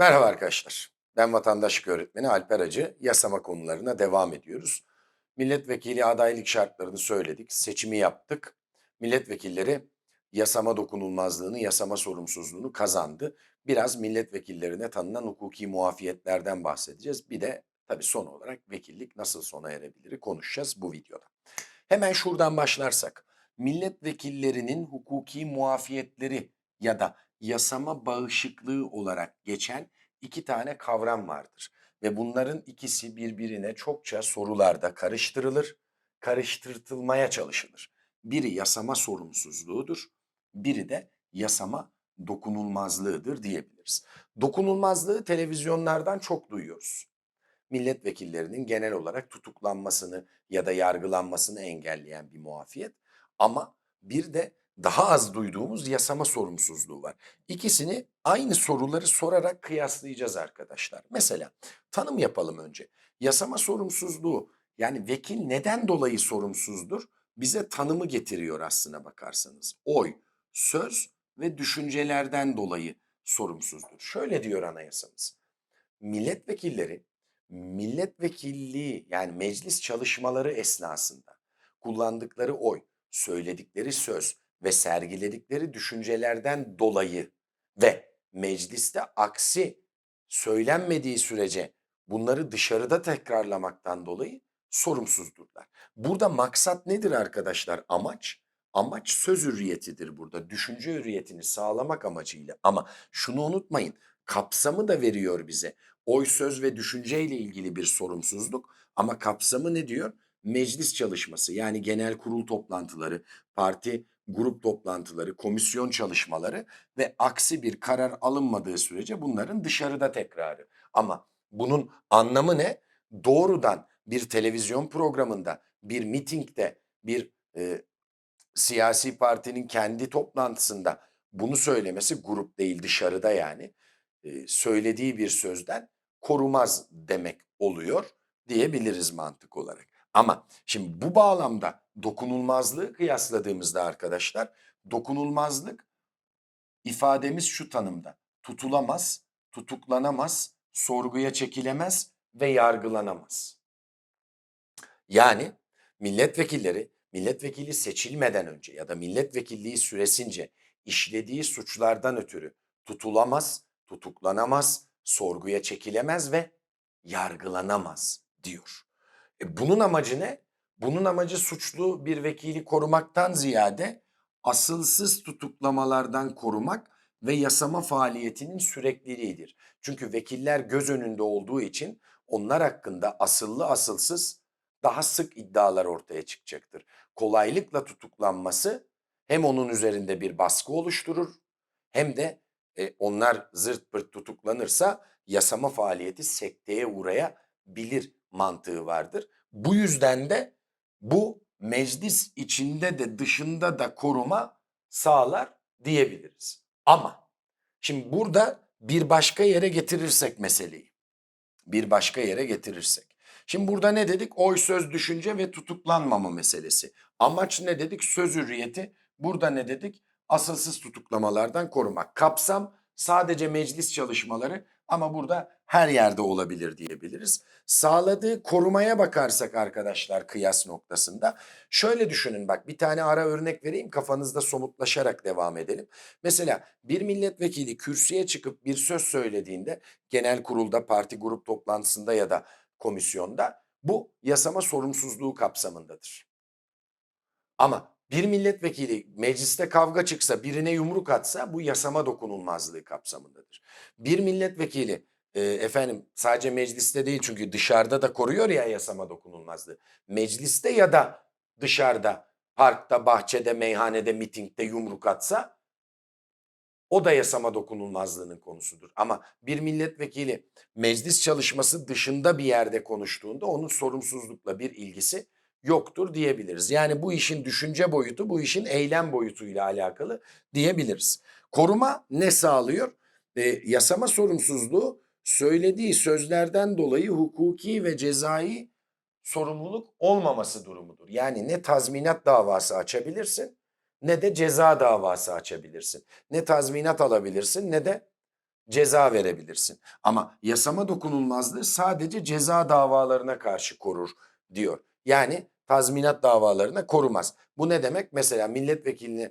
Merhaba arkadaşlar. Ben vatandaşlık öğretmeni Alper Acı. Yasama konularına devam ediyoruz. Milletvekili adaylık şartlarını söyledik. Seçimi yaptık. Milletvekilleri yasama dokunulmazlığını, yasama sorumsuzluğunu kazandı. Biraz milletvekillerine tanınan hukuki muafiyetlerden bahsedeceğiz. Bir de tabii son olarak vekillik nasıl sona erebilir konuşacağız bu videoda. Hemen şuradan başlarsak. Milletvekillerinin hukuki muafiyetleri ya da yasama bağışıklığı olarak geçen iki tane kavram vardır. Ve bunların ikisi birbirine çokça sorularda karıştırılır, karıştırtılmaya çalışılır. Biri yasama sorumsuzluğudur, biri de yasama dokunulmazlığıdır diyebiliriz. Dokunulmazlığı televizyonlardan çok duyuyoruz. Milletvekillerinin genel olarak tutuklanmasını ya da yargılanmasını engelleyen bir muafiyet. Ama bir de daha az duyduğumuz yasama sorumsuzluğu var. İkisini aynı soruları sorarak kıyaslayacağız arkadaşlar. Mesela tanım yapalım önce. Yasama sorumsuzluğu yani vekil neden dolayı sorumsuzdur? Bize tanımı getiriyor aslına bakarsanız. Oy, söz ve düşüncelerden dolayı sorumsuzdur. Şöyle diyor anayasamız. Milletvekilleri milletvekilliği yani meclis çalışmaları esnasında kullandıkları oy, söyledikleri söz ve sergiledikleri düşüncelerden dolayı ve mecliste aksi söylenmediği sürece bunları dışarıda tekrarlamaktan dolayı sorumsuzdurlar. Burada maksat nedir arkadaşlar? Amaç amaç söz hürriyetidir burada. Düşünce hürriyetini sağlamak amacıyla. Ama şunu unutmayın. Kapsamı da veriyor bize. Oy, söz ve düşünceyle ilgili bir sorumsuzluk ama kapsamı ne diyor? Meclis çalışması yani genel kurul toplantıları, parti grup toplantıları, komisyon çalışmaları ve aksi bir karar alınmadığı sürece bunların dışarıda tekrarı. Ama bunun anlamı ne? Doğrudan bir televizyon programında, bir mitingde, bir e, siyasi partinin kendi toplantısında bunu söylemesi grup değil dışarıda yani e, söylediği bir sözden korumaz demek oluyor diyebiliriz mantık olarak. Ama şimdi bu bağlamda dokunulmazlığı kıyasladığımızda arkadaşlar dokunulmazlık ifademiz şu tanımda. Tutulamaz, tutuklanamaz, sorguya çekilemez ve yargılanamaz. Yani milletvekilleri milletvekili seçilmeden önce ya da milletvekilliği süresince işlediği suçlardan ötürü tutulamaz, tutuklanamaz, sorguya çekilemez ve yargılanamaz diyor. E bunun amacı ne? Bunun amacı suçlu bir vekili korumaktan ziyade asılsız tutuklamalardan korumak ve yasama faaliyetinin sürekliliğidir. Çünkü vekiller göz önünde olduğu için onlar hakkında asıllı asılsız daha sık iddialar ortaya çıkacaktır. Kolaylıkla tutuklanması hem onun üzerinde bir baskı oluşturur hem de e, onlar zırt pırt tutuklanırsa yasama faaliyeti sekteye uğrayabilir mantığı vardır. Bu yüzden de bu meclis içinde de dışında da koruma sağlar diyebiliriz. Ama şimdi burada bir başka yere getirirsek meseleyi. Bir başka yere getirirsek. Şimdi burada ne dedik? Oy, söz, düşünce ve tutuklanmama meselesi. Amaç ne dedik? Söz hürriyeti. Burada ne dedik? Asılsız tutuklamalardan korumak. Kapsam sadece meclis çalışmaları ama burada her yerde olabilir diyebiliriz. Sağladığı korumaya bakarsak arkadaşlar kıyas noktasında şöyle düşünün bak bir tane ara örnek vereyim kafanızda somutlaşarak devam edelim. Mesela bir milletvekili kürsüye çıkıp bir söz söylediğinde genel kurulda parti grup toplantısında ya da komisyonda bu yasama sorumsuzluğu kapsamındadır. Ama bir milletvekili mecliste kavga çıksa birine yumruk atsa bu yasama dokunulmazlığı kapsamındadır. Bir milletvekili e, efendim sadece mecliste değil çünkü dışarıda da koruyor ya yasama dokunulmazlığı. Mecliste ya da dışarıda parkta, bahçede, meyhanede, mitingde yumruk atsa o da yasama dokunulmazlığının konusudur. Ama bir milletvekili meclis çalışması dışında bir yerde konuştuğunda onun sorumsuzlukla bir ilgisi yoktur diyebiliriz. Yani bu işin düşünce boyutu bu işin eylem boyutuyla alakalı diyebiliriz. Koruma ne sağlıyor? E, yasama sorumsuzluğu söylediği sözlerden dolayı hukuki ve cezai sorumluluk olmaması durumudur. Yani ne tazminat davası açabilirsin ne de ceza davası açabilirsin. Ne tazminat alabilirsin ne de ceza verebilirsin. Ama yasama dokunulmazlığı sadece ceza davalarına karşı korur diyor. Yani tazminat davalarına korumaz. Bu ne demek? Mesela milletvekilini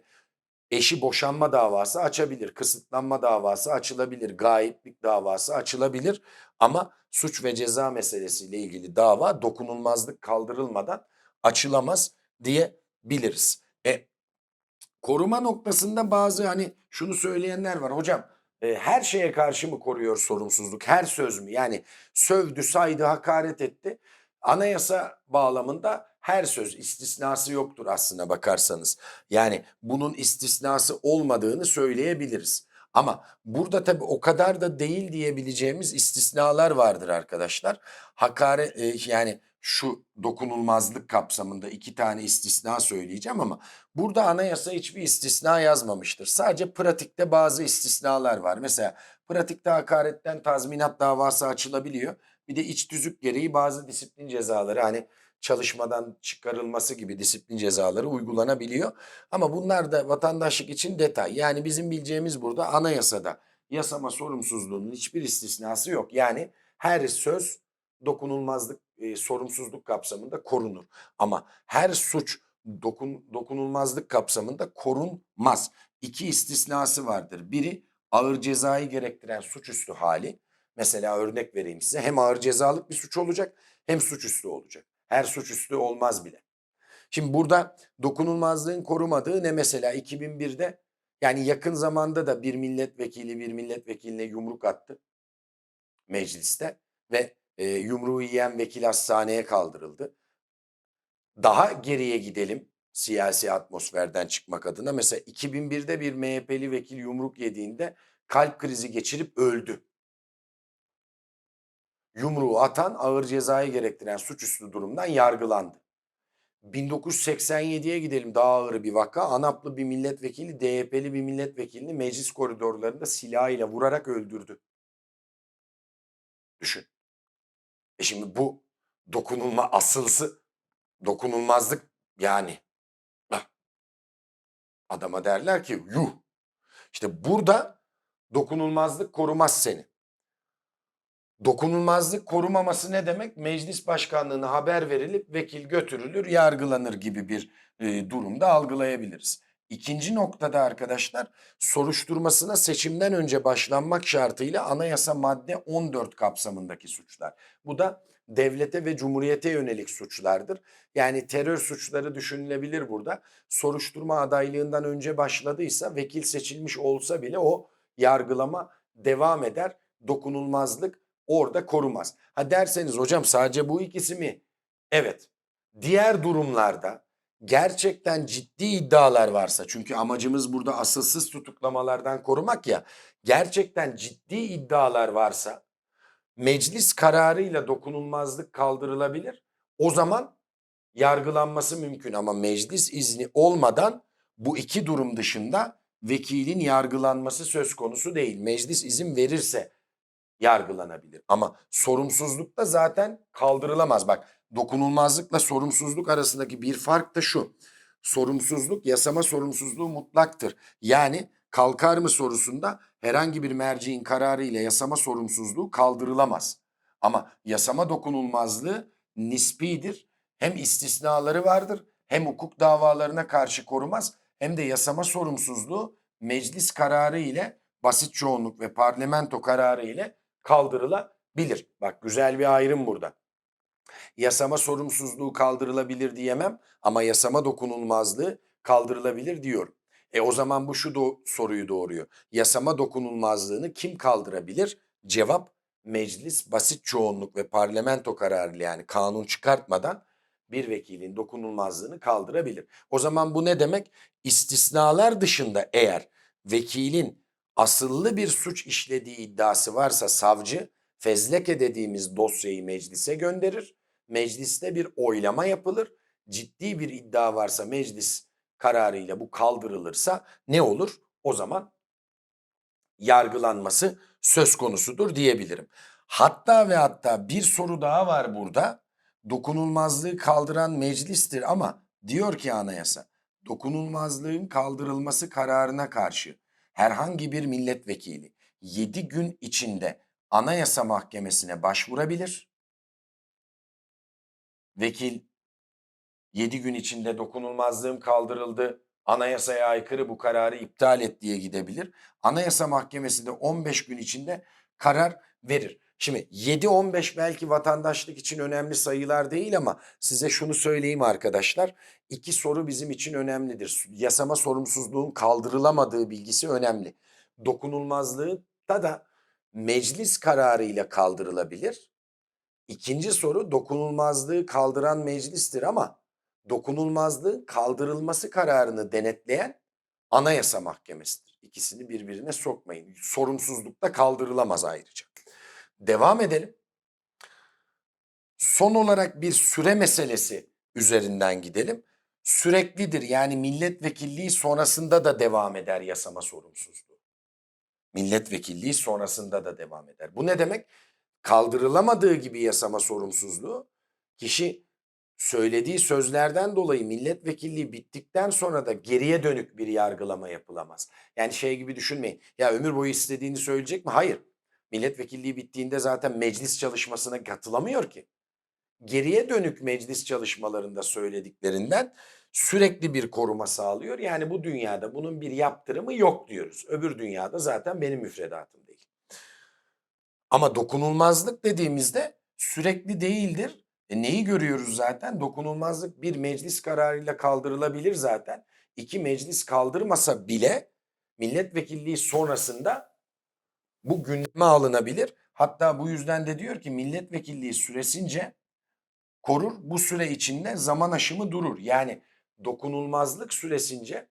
eşi boşanma davası açabilir, kısıtlanma davası açılabilir, gayiplik davası açılabilir. Ama suç ve ceza meselesiyle ilgili dava dokunulmazlık kaldırılmadan açılamaz diyebiliriz. E, koruma noktasında bazı hani şunu söyleyenler var. Hocam e, her şeye karşı mı koruyor sorumsuzluk? Her söz mü? Yani sövdü saydı hakaret etti. Anayasa bağlamında her söz istisnası yoktur aslına bakarsanız. Yani bunun istisnası olmadığını söyleyebiliriz. Ama burada tabii o kadar da değil diyebileceğimiz istisnalar vardır arkadaşlar. Hakaret e, yani şu dokunulmazlık kapsamında iki tane istisna söyleyeceğim ama burada anayasa hiçbir istisna yazmamıştır. Sadece pratikte bazı istisnalar var. Mesela pratikte hakaretten tazminat davası açılabiliyor. Bir de iç tüzük gereği bazı disiplin cezaları hani çalışmadan çıkarılması gibi disiplin cezaları uygulanabiliyor. Ama bunlar da vatandaşlık için detay. Yani bizim bileceğimiz burada anayasada yasama sorumsuzluğunun hiçbir istisnası yok. Yani her söz dokunulmazlık, e, sorumsuzluk kapsamında korunur. Ama her suç dokun, dokunulmazlık kapsamında korunmaz. İki istisnası vardır. Biri ağır cezayı gerektiren suçüstü hali. Mesela örnek vereyim size. Hem ağır cezalık bir suç olacak hem suçüstü olacak. Her suçüstü olmaz bile. Şimdi burada dokunulmazlığın korumadığı ne mesela 2001'de yani yakın zamanda da bir milletvekili bir milletvekiline yumruk attı mecliste ve e, yumruğu yiyen vekil hastaneye kaldırıldı. Daha geriye gidelim siyasi atmosferden çıkmak adına. Mesela 2001'de bir MHP'li vekil yumruk yediğinde kalp krizi geçirip öldü. Yumruğu atan ağır cezayı gerektiren suçüstü durumdan yargılandı. 1987'ye gidelim daha ağır bir vaka. Anaplı bir milletvekili DYP'li bir milletvekilini meclis koridorlarında silahıyla vurarak öldürdü. Düşün. E şimdi bu dokunulma asılsı dokunulmazlık yani. Adama derler ki yuh. İşte burada dokunulmazlık korumaz seni. Dokunulmazlık korumaması ne demek? Meclis başkanlığına haber verilip vekil götürülür, yargılanır gibi bir e, durumda algılayabiliriz. İkinci noktada arkadaşlar soruşturmasına seçimden önce başlanmak şartıyla anayasa madde 14 kapsamındaki suçlar. Bu da devlete ve cumhuriyete yönelik suçlardır. Yani terör suçları düşünülebilir burada. Soruşturma adaylığından önce başladıysa vekil seçilmiş olsa bile o yargılama devam eder. Dokunulmazlık orada korumaz. Ha derseniz hocam sadece bu ikisi mi? Evet. Diğer durumlarda gerçekten ciddi iddialar varsa çünkü amacımız burada asılsız tutuklamalardan korumak ya gerçekten ciddi iddialar varsa meclis kararıyla dokunulmazlık kaldırılabilir. O zaman yargılanması mümkün ama meclis izni olmadan bu iki durum dışında vekilin yargılanması söz konusu değil. Meclis izin verirse yargılanabilir. Ama sorumsuzluk da zaten kaldırılamaz. Bak dokunulmazlıkla sorumsuzluk arasındaki bir fark da şu. Sorumsuzluk yasama sorumsuzluğu mutlaktır. Yani kalkar mı sorusunda herhangi bir merciğin kararı ile yasama sorumsuzluğu kaldırılamaz. Ama yasama dokunulmazlığı nispidir. Hem istisnaları vardır hem hukuk davalarına karşı korumaz hem de yasama sorumsuzluğu meclis kararı ile basit çoğunluk ve parlamento kararı ile kaldırılabilir. Bak güzel bir ayrım burada. Yasama sorumsuzluğu kaldırılabilir diyemem ama yasama dokunulmazlığı kaldırılabilir diyorum. E o zaman bu şu do soruyu doğuruyor. Yasama dokunulmazlığını kim kaldırabilir? Cevap meclis basit çoğunluk ve parlamento kararıyla yani kanun çıkartmadan bir vekilin dokunulmazlığını kaldırabilir. O zaman bu ne demek? İstisnalar dışında eğer vekilin asıllı bir suç işlediği iddiası varsa savcı fezleke dediğimiz dosyayı meclise gönderir. Mecliste bir oylama yapılır. Ciddi bir iddia varsa meclis kararıyla bu kaldırılırsa ne olur? O zaman yargılanması söz konusudur diyebilirim. Hatta ve hatta bir soru daha var burada. Dokunulmazlığı kaldıran meclistir ama diyor ki anayasa dokunulmazlığın kaldırılması kararına karşı herhangi bir milletvekili 7 gün içinde Anayasa Mahkemesi'ne başvurabilir. Vekil 7 gün içinde dokunulmazlığım kaldırıldı. Anayasaya aykırı bu kararı iptal et diye gidebilir. Anayasa Mahkemesi de 15 gün içinde karar verir. Şimdi 7-15 belki vatandaşlık için önemli sayılar değil ama size şunu söyleyeyim arkadaşlar. İki soru bizim için önemlidir. Yasama sorumsuzluğun kaldırılamadığı bilgisi önemli. Dokunulmazlığı da da meclis kararıyla kaldırılabilir. İkinci soru dokunulmazlığı kaldıran meclistir ama dokunulmazlığın kaldırılması kararını denetleyen Anayasa Mahkemesi'dir. İkisini birbirine sokmayın. Sorumsuzluk da kaldırılamaz ayrıca. Devam edelim. Son olarak bir süre meselesi üzerinden gidelim. Süreklidir yani milletvekilliği sonrasında da devam eder yasama sorumsuzluğu. Milletvekilliği sonrasında da devam eder. Bu ne demek? Kaldırılamadığı gibi yasama sorumsuzluğu kişi söylediği sözlerden dolayı milletvekilliği bittikten sonra da geriye dönük bir yargılama yapılamaz. Yani şey gibi düşünmeyin. Ya ömür boyu istediğini söyleyecek mi? Hayır. Milletvekilliği bittiğinde zaten meclis çalışmasına katılamıyor ki. Geriye dönük meclis çalışmalarında söylediklerinden sürekli bir koruma sağlıyor. Yani bu dünyada bunun bir yaptırımı yok diyoruz. Öbür dünyada zaten benim müfredatım değil. Ama dokunulmazlık dediğimizde sürekli değildir. E neyi görüyoruz zaten? Dokunulmazlık bir meclis kararıyla kaldırılabilir zaten. İki meclis kaldırmasa bile milletvekilliği sonrasında bu gündeme alınabilir. Hatta bu yüzden de diyor ki milletvekilliği süresince korur. Bu süre içinde zaman aşımı durur. Yani dokunulmazlık süresince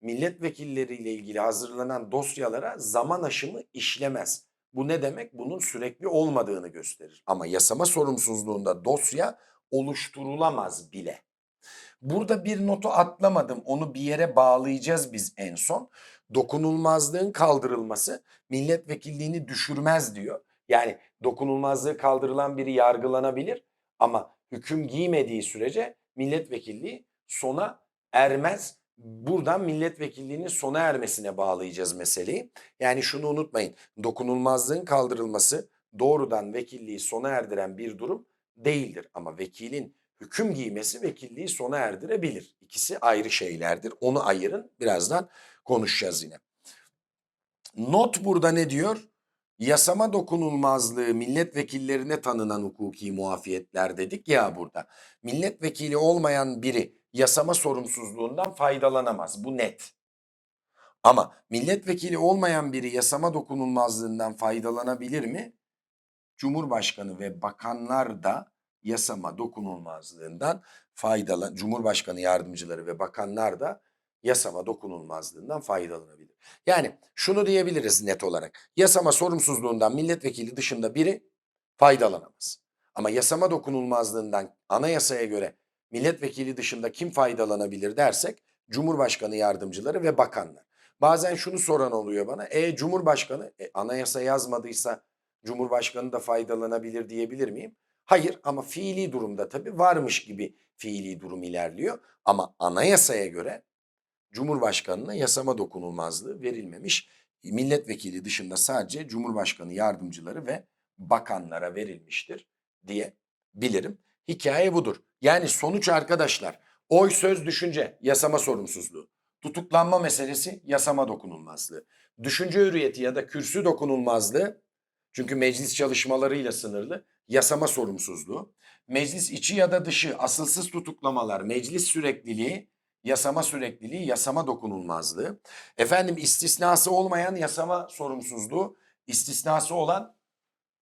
milletvekilleriyle ilgili hazırlanan dosyalara zaman aşımı işlemez. Bu ne demek? Bunun sürekli olmadığını gösterir. Ama yasama sorumsuzluğunda dosya oluşturulamaz bile. Burada bir notu atlamadım. Onu bir yere bağlayacağız biz en son. Dokunulmazlığın kaldırılması milletvekilliğini düşürmez diyor. Yani dokunulmazlığı kaldırılan biri yargılanabilir ama hüküm giymediği sürece milletvekilliği sona ermez. Buradan milletvekilliğinin sona ermesine bağlayacağız meseleyi. Yani şunu unutmayın. Dokunulmazlığın kaldırılması doğrudan vekilliği sona erdiren bir durum değildir. Ama vekilin hüküm giymesi vekilliği sona erdirebilir. İkisi ayrı şeylerdir. Onu ayırın. Birazdan konuşacağız yine. Not burada ne diyor? Yasama dokunulmazlığı milletvekillerine tanınan hukuki muafiyetler dedik ya burada. Milletvekili olmayan biri yasama sorumsuzluğundan faydalanamaz. Bu net. Ama milletvekili olmayan biri yasama dokunulmazlığından faydalanabilir mi? Cumhurbaşkanı ve bakanlar da yasama dokunulmazlığından faydalan Cumhurbaşkanı yardımcıları ve bakanlar da yasama dokunulmazlığından faydalanabilir. Yani şunu diyebiliriz net olarak. Yasama sorumsuzluğundan milletvekili dışında biri faydalanamaz. Ama yasama dokunulmazlığından anayasaya göre milletvekili dışında kim faydalanabilir dersek Cumhurbaşkanı yardımcıları ve bakanlar. Bazen şunu soran oluyor bana. E Cumhurbaşkanı e, anayasa yazmadıysa Cumhurbaşkanı da faydalanabilir diyebilir miyim? Hayır ama fiili durumda tabii varmış gibi fiili durum ilerliyor. Ama anayasaya göre Cumhurbaşkanına yasama dokunulmazlığı verilmemiş. Milletvekili dışında sadece Cumhurbaşkanı yardımcıları ve bakanlara verilmiştir diye bilirim. Hikaye budur. Yani sonuç arkadaşlar oy söz düşünce yasama sorumsuzluğu. Tutuklanma meselesi yasama dokunulmazlığı. Düşünce hürriyeti ya da kürsü dokunulmazlığı çünkü meclis çalışmalarıyla sınırlı yasama sorumsuzluğu. Meclis içi ya da dışı asılsız tutuklamalar, meclis sürekliliği, yasama sürekliliği, yasama dokunulmazlığı. Efendim istisnası olmayan yasama sorumsuzluğu, istisnası olan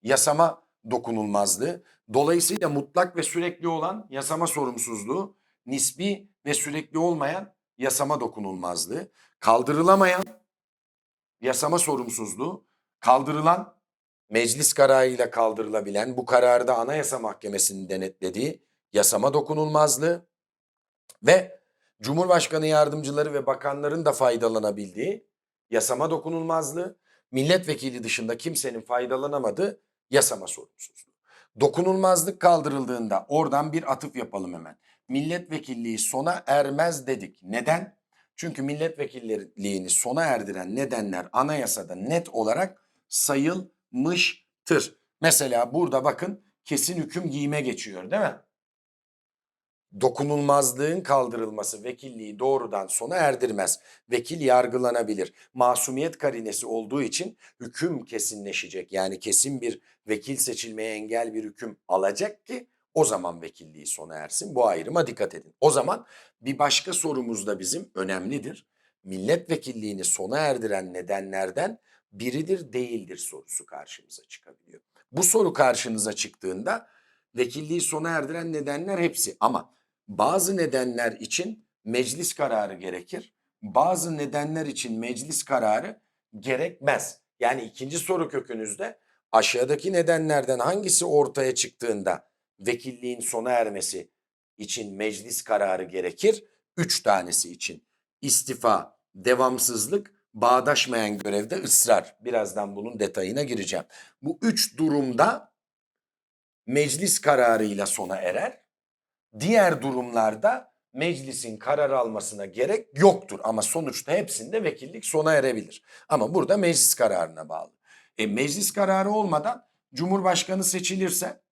yasama dokunulmazlığı. Dolayısıyla mutlak ve sürekli olan yasama sorumsuzluğu, nispi ve sürekli olmayan yasama dokunulmazlığı, kaldırılamayan yasama sorumsuzluğu, kaldırılan meclis kararıyla kaldırılabilen bu kararı da Anayasa Mahkemesi'nin denetlediği yasama dokunulmazlığı ve Cumhurbaşkanı yardımcıları ve bakanların da faydalanabildiği yasama dokunulmazlığı, milletvekili dışında kimsenin faydalanamadığı yasama sorumsuzluğu. Dokunulmazlık kaldırıldığında oradan bir atıf yapalım hemen. Milletvekilliği sona ermez dedik. Neden? Çünkü milletvekilliğini sona erdiren nedenler anayasada net olarak sayılmıştır. Mesela burada bakın kesin hüküm giyime geçiyor değil mi? Dokunulmazlığın kaldırılması vekilliği doğrudan sona erdirmez. Vekil yargılanabilir. Masumiyet karinesi olduğu için hüküm kesinleşecek. Yani kesin bir vekil seçilmeye engel bir hüküm alacak ki o zaman vekilliği sona ersin. Bu ayrıma dikkat edin. O zaman bir başka sorumuz da bizim önemlidir. Milletvekilliğini sona erdiren nedenlerden biridir değildir sorusu karşımıza çıkabiliyor. Bu soru karşınıza çıktığında vekilliği sona erdiren nedenler hepsi ama bazı nedenler için meclis kararı gerekir. Bazı nedenler için meclis kararı gerekmez. Yani ikinci soru kökünüzde aşağıdaki nedenlerden hangisi ortaya çıktığında vekilliğin sona ermesi için meclis kararı gerekir? Üç tanesi için istifa, devamsızlık, bağdaşmayan görevde ısrar. Birazdan bunun detayına gireceğim. Bu üç durumda meclis kararıyla sona erer. Diğer durumlarda meclisin karar almasına gerek yoktur ama sonuçta hepsinde vekillik sona erebilir. Ama burada meclis kararına bağlı. E, meclis kararı olmadan Cumhurbaşkanı seçilirse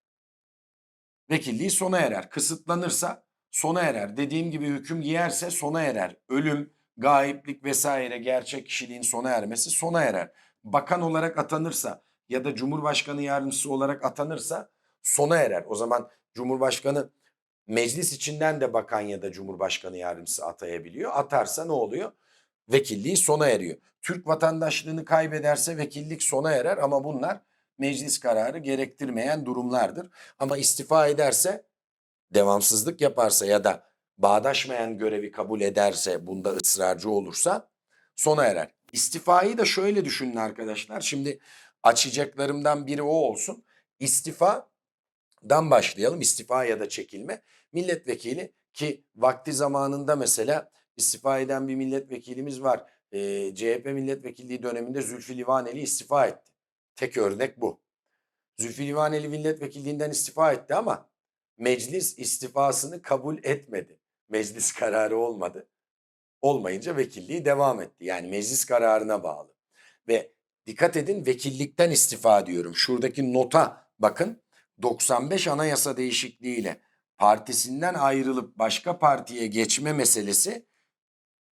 vekilliği sona erer. Kısıtlanırsa sona erer. Dediğim gibi hüküm giyerse sona erer. Ölüm, gayiplik vesaire gerçek kişiliğin sona ermesi sona erer. Bakan olarak atanırsa ya da Cumhurbaşkanı yardımcısı olarak atanırsa sona erer. O zaman Cumhurbaşkanı meclis içinden de bakan ya da Cumhurbaşkanı yardımcısı atayabiliyor. Atarsa ne oluyor? Vekilliği sona eriyor. Türk vatandaşlığını kaybederse vekillik sona erer ama bunlar meclis kararı gerektirmeyen durumlardır. Ama istifa ederse, devamsızlık yaparsa ya da bağdaşmayan görevi kabul ederse, bunda ısrarcı olursa sona erer. İstifayı da şöyle düşünün arkadaşlar. Şimdi açacaklarımdan biri o olsun. İstifadan başlayalım. İstifa ya da çekilme. Milletvekili ki vakti zamanında mesela istifa eden bir milletvekilimiz var. Ee, CHP milletvekilliği döneminde Zülfü Livaneli istifa etti. Tek örnek bu. Zülfü Livaneli milletvekilliğinden istifa etti ama meclis istifasını kabul etmedi. Meclis kararı olmadı. Olmayınca vekilliği devam etti. Yani meclis kararına bağlı. Ve dikkat edin vekillikten istifa diyorum. Şuradaki nota bakın 95 anayasa değişikliğiyle partisinden ayrılıp başka partiye geçme meselesi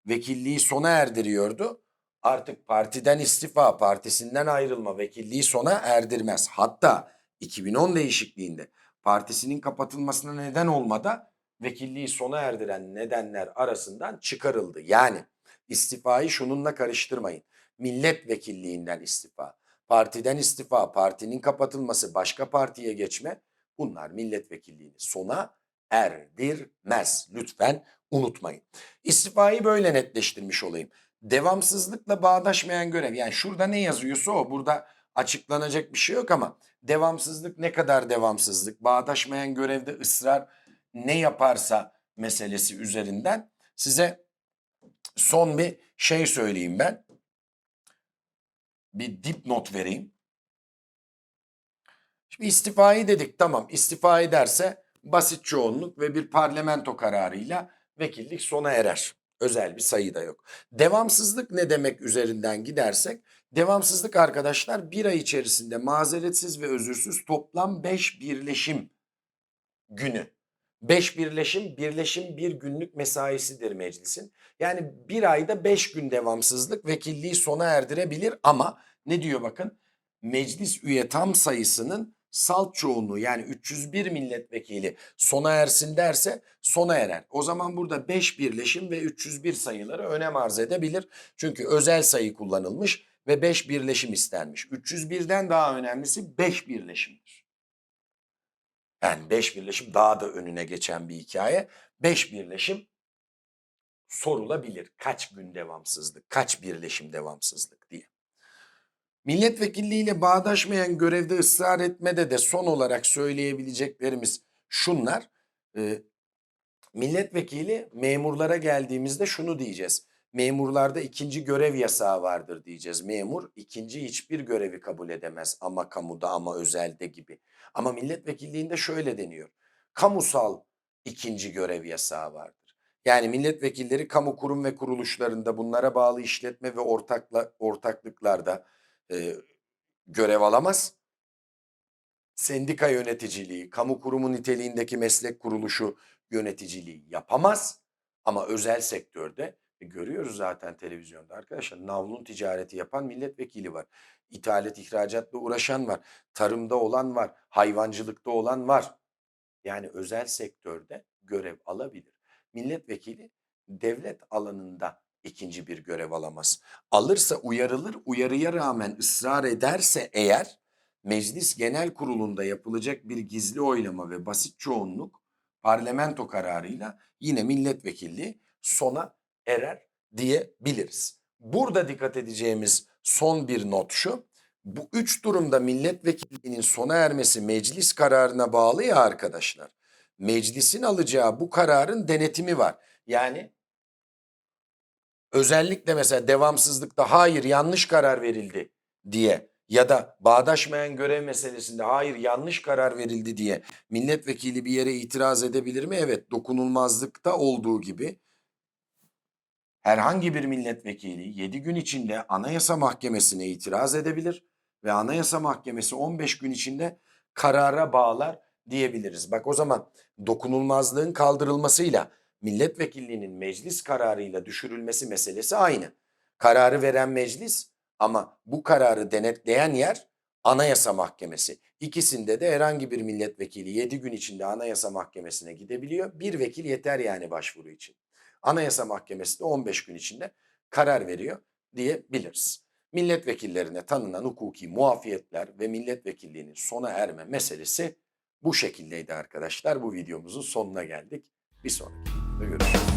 vekilliği sona erdiriyordu. Artık partiden istifa, partisinden ayrılma vekilliği sona erdirmez. Hatta 2010 değişikliğinde partisinin kapatılmasına neden olmada vekilliği sona erdiren nedenler arasından çıkarıldı. Yani istifayı şununla karıştırmayın. Milletvekilliğinden istifa, partiden istifa, partinin kapatılması, başka partiye geçme bunlar milletvekilliğini sona erdirmez. Lütfen unutmayın. İstifayı böyle netleştirmiş olayım. Devamsızlıkla bağdaşmayan görev yani şurada ne yazıyorsa o burada açıklanacak bir şey yok ama devamsızlık ne kadar devamsızlık, bağdaşmayan görevde ısrar ne yaparsa meselesi üzerinden size son bir şey söyleyeyim ben. Bir dipnot vereyim. Şimdi istifayı dedik tamam istifa ederse basit çoğunluk ve bir parlamento kararıyla vekillik sona erer. Özel bir sayı da yok. Devamsızlık ne demek üzerinden gidersek devamsızlık arkadaşlar bir ay içerisinde mazeretsiz ve özürsüz toplam 5 birleşim günü. 5 birleşim, birleşim bir günlük mesaisidir meclisin. Yani bir ayda 5 gün devamsızlık vekilliği sona erdirebilir ama ne diyor bakın? Meclis üye tam sayısının salt çoğunluğu yani 301 milletvekili sona ersin derse sona erer. O zaman burada 5 birleşim ve 301 sayıları önem arz edebilir. Çünkü özel sayı kullanılmış ve 5 birleşim istenmiş. 301'den daha önemlisi 5 birleşimdir. Yani 5 birleşim daha da önüne geçen bir hikaye. 5 birleşim sorulabilir. Kaç gün devamsızlık, kaç birleşim devamsızlık diye. Milletvekilliğiyle bağdaşmayan görevde ısrar etmede de son olarak söyleyebileceklerimiz şunlar. Ee, milletvekili memurlara geldiğimizde şunu diyeceğiz. Memurlarda ikinci görev yasağı vardır diyeceğiz. Memur ikinci hiçbir görevi kabul edemez ama kamuda ama özelde gibi. Ama milletvekilliğinde şöyle deniyor. Kamusal ikinci görev yasağı vardır. Yani milletvekilleri kamu kurum ve kuruluşlarında bunlara bağlı işletme ve ortakla, ortaklıklarda e, görev alamaz. Sendika yöneticiliği, kamu kurumu niteliğindeki meslek kuruluşu yöneticiliği yapamaz. Ama özel sektörde e, görüyoruz zaten televizyonda arkadaşlar navlun ticareti yapan milletvekili var. İthalat ihracatla uğraşan var. Tarımda olan var. Hayvancılıkta olan var. Yani özel sektörde görev alabilir. Milletvekili devlet alanında ikinci bir görev alamaz. Alırsa uyarılır, uyarıya rağmen ısrar ederse eğer Meclis Genel Kurulu'nda yapılacak bir gizli oylama ve basit çoğunluk parlamento kararıyla yine milletvekilliği sona erer diyebiliriz. Burada dikkat edeceğimiz son bir not şu. Bu üç durumda milletvekilliğinin sona ermesi meclis kararına bağlı ya arkadaşlar. Meclisin alacağı bu kararın denetimi var. Yani özellikle mesela devamsızlıkta hayır yanlış karar verildi diye ya da bağdaşmayan görev meselesinde hayır yanlış karar verildi diye milletvekili bir yere itiraz edebilir mi? Evet dokunulmazlıkta olduğu gibi herhangi bir milletvekili 7 gün içinde Anayasa Mahkemesi'ne itiraz edebilir ve Anayasa Mahkemesi 15 gün içinde karara bağlar diyebiliriz. Bak o zaman dokunulmazlığın kaldırılmasıyla milletvekilliğinin meclis kararıyla düşürülmesi meselesi aynı. Kararı veren meclis ama bu kararı denetleyen yer Anayasa Mahkemesi. İkisinde de herhangi bir milletvekili 7 gün içinde Anayasa Mahkemesi'ne gidebiliyor. Bir vekil yeter yani başvuru için. Anayasa Mahkemesi de 15 gün içinde karar veriyor diyebiliriz. Milletvekillerine tanınan hukuki muafiyetler ve milletvekilliğinin sona erme meselesi bu şekildeydi arkadaşlar. Bu videomuzun sonuna geldik. Bir sonraki videoda görüşürüz.